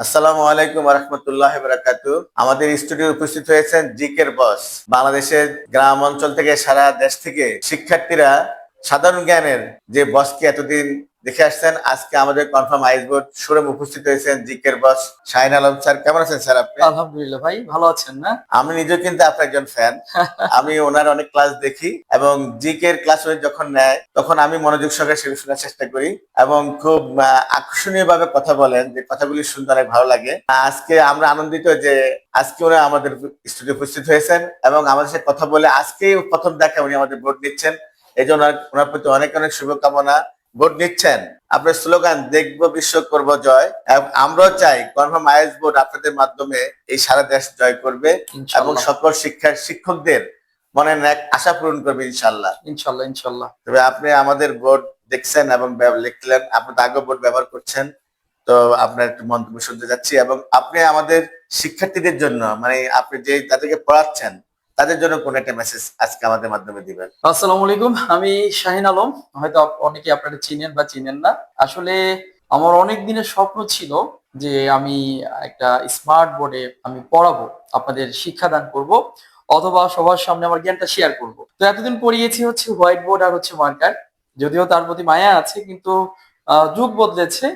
আসসালামু আলাইকুম রহমতুল্লাহ বরাকাত আমাদের স্টুডিও উপস্থিত হয়েছেন জিকের বস। বাংলাদেশের গ্রাম অঞ্চল থেকে সারা দেশ থেকে শিক্ষার্থীরা সাধারণ জ্ঞানের যে বসকে এতদিন দেখে আসছেন। আজকে আমাদের কনফার্ম আইস বোর্ড শোরুম উপস্থিত হয়েছেন জিকের বস শাহিন আলম স্যার। কেমন আছেন স্যার আপনি? আলহামদুলিল্লাহ ভাই ভালো আছেন না? আমি নিজেও কিন্তু আপনার একজন ফ্যান আমি ওনার অনেক ক্লাস দেখি এবং জিকের ক্লাস যখন নেয় তখন আমি মনোযোগ সহকারে সেগুলো শোনার চেষ্টা করি এবং খুব আকর্ষণীয় ভাবে কথা বলেন যে কথাগুলি শুনতে অনেক ভালো লাগে। আজকে আমরা আনন্দিত যে আজকে ওরা আমাদের স্টুডিও উপস্থিত হয়েছেন এবং আমাদের সাথে কথা বলে আজকেই প্রথম দেখা উনি আমাদের ভোট নিচ্ছেন। এই জন্য ওনার প্রতি অনেক অনেক শুভকামনা। ভোট নিচ্ছেন। আপনার স্লোগান দেখব বিশ্ব করব জয়। এবং আমরাও চাই কনফার্ম আইএস বোর্ড আপনাদের মাধ্যমে এই সারা দেশ জয় করবে এবং সকল শিক্ষার শিক্ষকদের মনে এক আশা পূরণ করবে ইনশাল্লাহ। ইনশাল্লাহ ইনশাল্লাহ। তবে আপনি আমাদের বোর্ড দেখছেন এবং লিখলেন আপনি তো আগে বোর্ড ব্যবহার করছেন। তো আপনার একটু মন্তব্য শুনতে যাচ্ছি এবং আপনি আমাদের শিক্ষার্থীদের জন্য মানে আপনি যে তাদেরকে পড়াচ্ছেন তাদের জন্য কোন একটা মেসেজ আজকে আমাদের মাধ্যমে দিবেন। আসসালামু আলাইকুম, আমি শাহিন আলম। হয়তো অনেকে আপনারা চিনেন বা চিনেন না। আসলে আমার অনেক দিনের স্বপ্ন ছিল যে আমি একটা স্মার্ট বোর্ডে আমি পড়াবো, আপনাদের শিক্ষাদান করব, অথবা সবার সামনে আমার জ্ঞানটা শেয়ার করব। তো এতদিন পড়িয়েছি হচ্ছে হোয়াইট বোর্ড আর হচ্ছে মার্কার যদিও তার প্রতি মায়া আছে, কিন্তু যুগ বদলেছে।